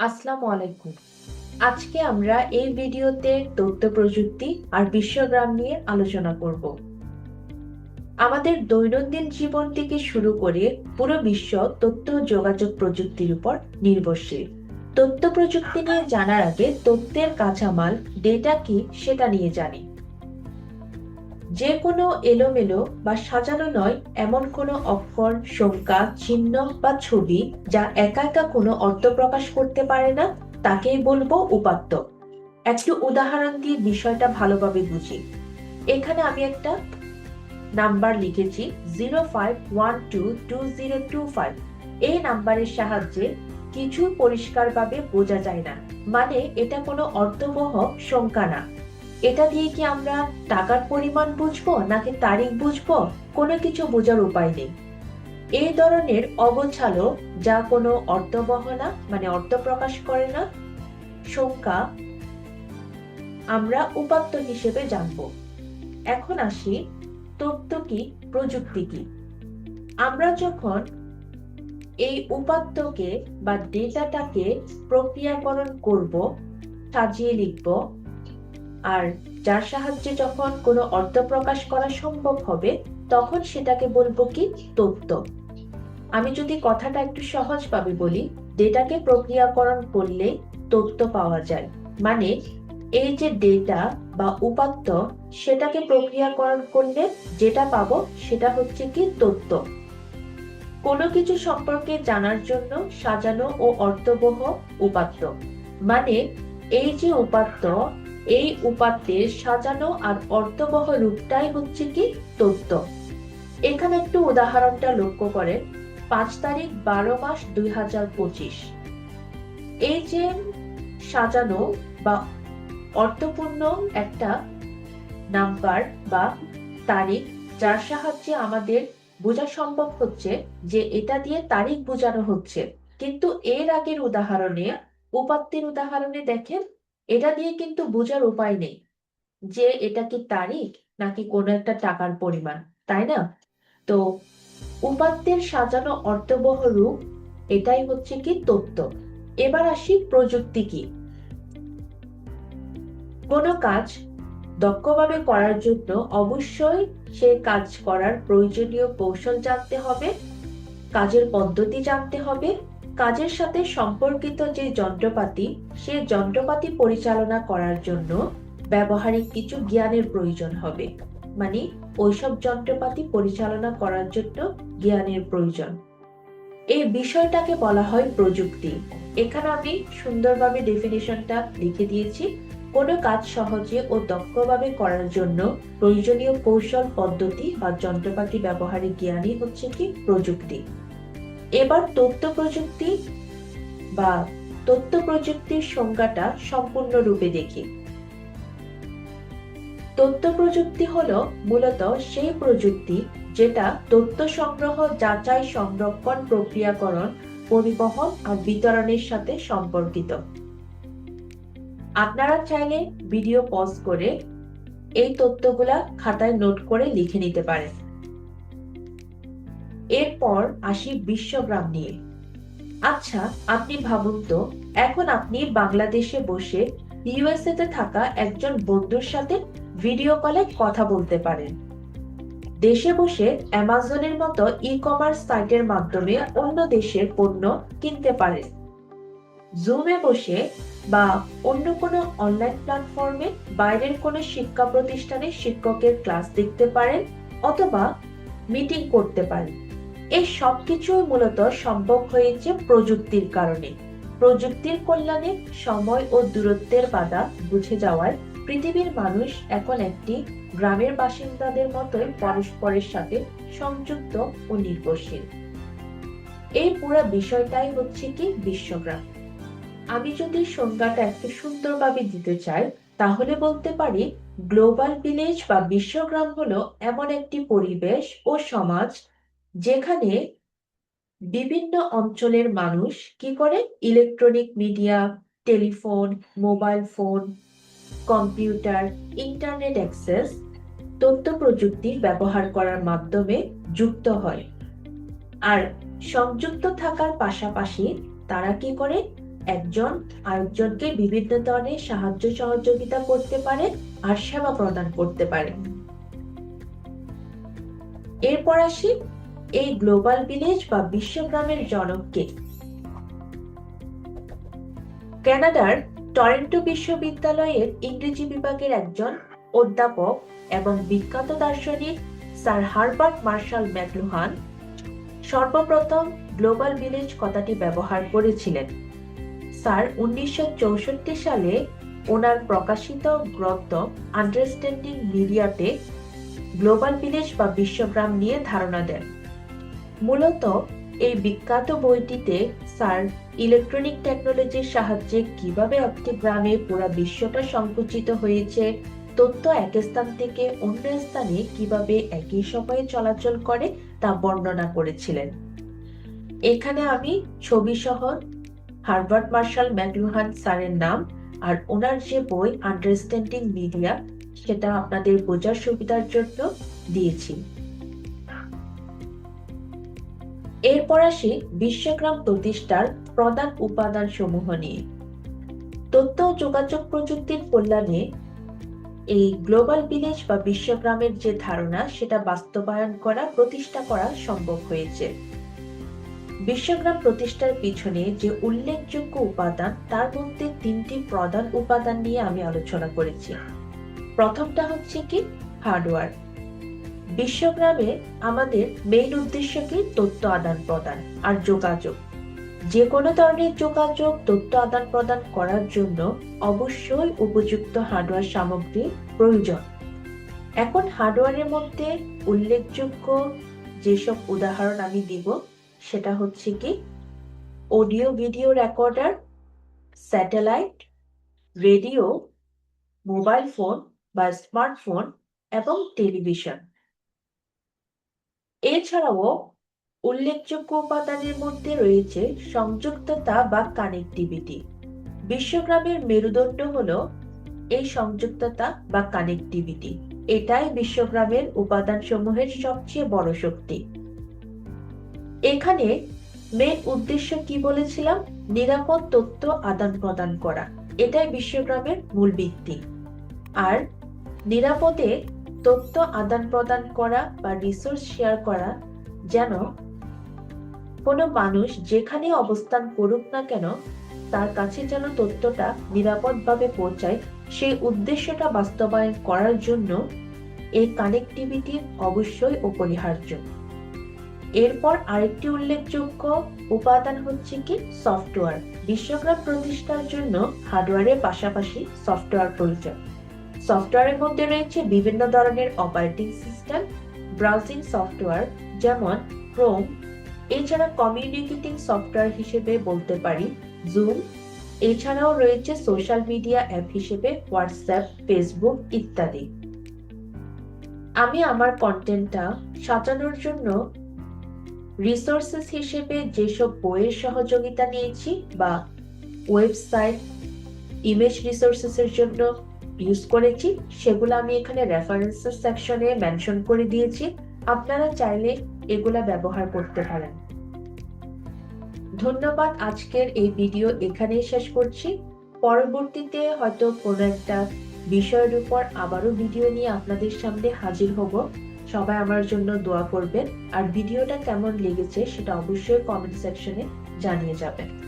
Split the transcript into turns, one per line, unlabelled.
আসসালামু আলাইকুম। আজকে আমরা এই ভিডিওতে তথ্য প্রযুক্তি আর বিশ্বগ্রাম নিয়ে আলোচনা করব। আমাদের দৈনন্দিন জীবন থেকে শুরু করে পুরো বিশ্ব তথ্য যোগাযোগ প্রযুক্তির উপর নির্ভরশীল। তথ্য প্রযুক্তি নিয়ে জানার আগে তথ্যের কাঁচামাল ডেটা কি সেটা নিয়ে জানি। যে কোনো এলোমেলো বা সাজানো নয়, এমন কোনো অক্ষর, সংখ্যা, চিহ্ন বা ছবি যা একা একা কোনো অর্থ প্রকাশ করতে পারে না, তাকেই বলব উপাত্ত। একটু উদাহরণ দিয়ে বিষয়টা ভালোভাবে বুঝি। এখানে আমি একটা নাম্বার লিখেছি zero five one two two zero two five. এই নাম্বারের সাহায্যে কিছু পরিষ্কারভাবে বোঝা যায় না। মানে এটা কোনো অর্থবহ সংখ্যা না। এটা দিয়ে কি আমরা টাকার পরিমাণ বুঝব নাকি তারিখ বুঝব? কোনো কিছু বোঝার উপায় নেই। এই ধরনের অগোছালো যা কোনো অর্থবহ না মানে অর্থ প্রকাশ করে না, সংখ্যা আমরা উপাত্ত হিসেবে জানব। এখন আসি তথ্য কি, প্রযুক্তি কি। আমরা যখন এই উপাত্তকে বা ডেটাটাকে প্রক্রিয়াকরণ করব, সাজিয়ে লিখব আর যার সাহায্যে যখন কোনো অর্থ প্রকাশ করা সম্ভব হবে, তখন সেটাকে বলব কি? তথ্য। আমি যদি কথাটা একটু সহজভাবে বলি, ডেটাকে প্রক্রিয়াকরণ করলে তথ্য পাওয়া যায়। মানে এই যে ডেটা বা উপাত্ত, সেটাকে প্রক্রিয়াকরণ করলে যেটা পাবো, সেটা হচ্ছে কি? তথ্য। কোনো কিছু সম্পর্কে জানার জন্য সাজানো ও অর্থবহ উপাত্ত। মানে এই যে উপাত্ত এই উপাত্তের সাজানো আর অর্থবহ রূপটাই হচ্ছে কি তথ্য এখানে একটু উদাহরণটা লক্ষ্য করেন। পাঁচ তারিখ বারো মাস দুই হাজার পঁচিশ। এই যে সাজানো বা অর্থপূর্ণ একটা নাম্বার বা তারিখ, যার সাহায্যে আমাদের বোঝা সম্ভব হচ্ছে যে এটা দিয়ে তারিখ বোঝানো হচ্ছে। কিন্তু এর আগের উদাহরণে, উপাত্তের উদাহরণে দেখেন এটা দিয়ে কিন্তু বোঝার উপায় নেই যে এটা কি তারিখ নাকি কোনো একটা টাকার পরিমাণ, তাই না? তো উপাত্তের সাজানো অর্থবহ রূপ, এটাই হচ্ছে কি তথ্য এবার আসি প্রযুক্তি কি। কোনো কাজ দক্ষভাবে করার জন্য অবশ্যই সে কাজ করার প্রয়োজনীয় কৌশল জানতে হবে, কাজের পদ্ধতি জানতে হবে কাজের সাথে সম্পর্কিত যে যন্ত্রপাতি, সে যন্ত্রপাতি পরিচালনা করার জন্য ব্যবহারিক কিছু জ্ঞানের প্রয়োজন হবে। মানে ওইসব যন্ত্রপাতি পরিচালনা করার জন্য জ্ঞানের প্রয়োজন। এই বিষয়টাকে বলা হয় প্রযুক্তি। এখানে আমি সুন্দরভাবে ডেফিনেশনটা লিখে দিয়েছি। কোনো কাজ সহজে ও দক্ষভাবে করার জন্য প্রয়োজনীয় কৌশল, পদ্ধতি বা যন্ত্রপাতি ব্যবহারের জ্ঞানই হচ্ছে কি প্রযুক্তি। এবার তথ্য প্রযুক্তি বা তথ্য প্রযুক্তির সংজ্ঞাটা সম্পূর্ণরূপে দেখি। তথ্য প্রযুক্তি হলো মূলত সেই প্রযুক্তি যেটা তথ্য সংগ্রহ, যাচাই, সংরক্ষণ, প্রক্রিয়াকরণ, পরিবহন আর বিতরণের সাথে সম্পর্কিত। আপনারা চাইলে ভিডিও পজ করে এই তথ্যগুলা খাতায় নোট করে লিখে নিতে পারেন। এরপর আসি বিশ্বগ্রাম নিয়ে। আচ্ছা আপনি ভাবুন তো, এখন আপনি বাংলাদেশে বসে ইউএসএ তে থাকা একজন বন্ধুর সাথে ভিডিও কলে কথা বলতে পারেন। দেশে বসে অ্যামাজনের মতো ই কমার্স সাইটের মাধ্যমে অন্য দেশের পণ্য কিনতে পারেন। জুমে বসে বা অন্য কোনো অনলাইন প্ল্যাটফর্মে বাইরের কোনো শিক্ষা প্রতিষ্ঠানে শিক্ষকের ক্লাস দেখতে পারেন অথবা মিটিং করতে পারেন। এই সবকিছুই মূলত সম্ভব হয়েছে প্রযুক্তির কারণে। প্রযুক্তির কল্যাণে সময় ও দূরত্বের বাধা বুঝে যাওয়ায় পৃথিবীর মানুষ এখন একটি গ্রামের বাসিন্দাদের মতোই পরস্পরের সাথে সংযুক্ত ও নির্ভরশীল। এই পুরো বিষয়টাই হচ্ছে কি বিশ্বগ্রাম। আমি যদি সংজ্ঞাটা একটু সুন্দরভাবে দিতে চাই, তাহলে বলতে পারি গ্লোবাল ভিলেজ বা বিশ্বগ্রাম হলো এমন একটি পরিবেশ ও সমাজ যেখানে বিভিন্ন অঞ্চলের মানুষ কি করে? Electronic media, telephone, mobile phone, computer, internet access, তথ্য প্রযুক্তির ব্যবহার করার মাধ্যমে যুক্ত হয়। আর সংযুক্ত থাকার পাশাপাশি তারা কি করে? একজন আরেকজনকে বিভিন্ন ধরনের সাহায্য সহযোগিতা করতে পারে আর সেবা প্রদান করতে পারে। এরপর আসি এই গ্লোবাল ভিলেজ বা বিশ্বগ্রামের জনককে। কানাডার টরেন্টো বিশ্ববিদ্যালয়ের ইংরেজি বিভাগের একজন অধ্যাপক এবং বিখ্যাত দার্শনিক স্যার হারবার্ট মার্শাল ম্যাকলুহান সর্বপ্রথম গ্লোবাল ভিলেজ কথাটি ব্যবহার করেছিলেন। স্যার উনিশশো চৌষট্টি সালে ওনার প্রকাশিত গ্রন্থ আন্ডারস্ট্যান্ডিং মিডিয়াতে গ্লোবাল ভিলেজ বা বিশ্বগ্রাম নিয়ে ধারণা দেন। মূলত এই বিখ্যাত বইটিতে স্যার ইলেকট্রনিক টেকনোলজির সাহায্যে কীভাবে একটি গ্রামে পুরো বিশ্বটা সংকুচিত হয়েছে, তথ্য এক স্থান থেকে অন্য স্থানে কীভাবে একই সময়ে চলাচল করে তা বর্ণনা করেছিলেন। এখানে আমি ছবি সহ হার্ভার্ড মার্শাল ম্যাকলুহান স্যারের নাম আর ওনার যে বই আন্ডারস্ট্যান্ডিং মিডিয়া, সেটা আপনাদের বোঝার সুবিধার জন্য দিয়েছি। এরপর আসি বিশ্বগ্রাম প্রতিষ্ঠার প্রধান উপাদান সমূহ নিয়ে। তথ্য ও যোগাযোগ প্রযুক্তির কল্যাণে এই গ্লোবাল ভিলেজ বা বিশ্বগ্রামের যে ধারণা, সেটা বাস্তবায়ন করা, প্রতিষ্ঠা করা সম্ভব হয়েছে। বিশ্বগ্রাম প্রতিষ্ঠার পিছনে যে উল্লেখযোগ্য উপাদান, তার মধ্যে তিনটি প্রধান উপাদান নিয়ে আমি আলোচনা করেছি। প্রথমটা হচ্ছে কি? হার্ডওয়্যার। বিশ্বগ্রামে আমাদের মেইন উদ্দেশ্য কি? তথ্য আদান প্রদান আর যোগাযোগ। যে কোনো ধরনের যোগাযোগ তথ্য আদান প্রদান করার জন্য অবশ্যই উপযুক্ত হার্ডওয়্যার সামগ্রী প্রয়োজন। এখন হার্ডওয়্যারের মধ্যে উল্লেখযোগ্য যেসব উদাহরণ আমি দিব, সেটা হচ্ছে কি? Audio video recorder satellite radio mobile phone বা স্মার্টফোন এবং টেলিভিশন এছাড়াও উল্লেখযোগ্য উপাদানের মধ্যে রয়েছে সংযুক্ততা বা কানেক্টিভিটি বিশ্বগ্রামের মেরুদণ্ড হলো এই সংযুক্ততা বা কানেক্টিভিটি এটাই বিশ্বগ্রামের উপাদানসমূহের সবচেয়ে বড় শক্তি। এখানে মেন উদ্দেশ্য কি বলেছিলাম? নিরাপদ তথ্য আদান প্রদান করা। এটাই বিশ্বগ্রামের মূল ভিত্তি। আর নিরাপদে তথ্য আদান প্রদান করা বা রিসোর্স শেয়ার করা যেন কোনো মানুষ যেখানে অবস্থান করুক না কেন, তার কাছে যেন তথ্যটা নিরাপদভাবে পৌঁছায়, সেই উদ্দেশ্যটা বাস্তবায়ন করার জন্য এই কানেক্টিভিটি অবশ্যই অপরিহার্য। এরপর আরেকটি উল্লেখযোগ্য উপাদান হচ্ছে কি? সফটওয়্যার বিশ্বগ্রাম প্রতিষ্ঠার জন্য হার্ডওয়্যারের পাশাপাশি সফটওয়্যার প্রয়োজন। সফটওয়্যারের মধ্যে রয়েছে বিভিন্ন ধরনের অপারেটিং সিস্টেম ব্রাউজিং সফটওয়্যার যেমন ক্রোম এছাড়া কমিউনিকেটিং সফটওয়্যার হিসেবে বলতে পারি জুম এছাড়াও রয়েছে সোশ্যাল মিডিয়া অ্যাপ হিসেবে হোয়াটসঅ্যাপ ফেসবুক ইত্যাদি। আমি আমার কন্টেন্টটা সাজানোর জন্য রিসোর্সেস হিসেবে যেসব বইয়ের সহযোগিতা নিয়েছি বা ওয়েবসাইট ইমেজ রিসোর্সেসের জন্য ইউজ করেছি, সেগুলো আমি এখানে রেফারেন্সেস সেকশনে মেনশন করে দিয়েছি। আপনারা চাইলে এগুলা ব্যবহার করতে পারেন। ধন্যবাদ, আজকের এই ভিডিও এখানেই শেষ করছি। পরবর্তীতে হয়তো কোনো একটা বিষয়ের উপর আবারও ভিডিও নিয়ে আপনাদের সামনে হাজির হব। সবাই আমার জন্য দোয়া করবেন। আর ভিডিওটা কেমন লেগেছে সেটা অবশ্যই কমেন্ট সেকশনে জানিয়ে যাবেন।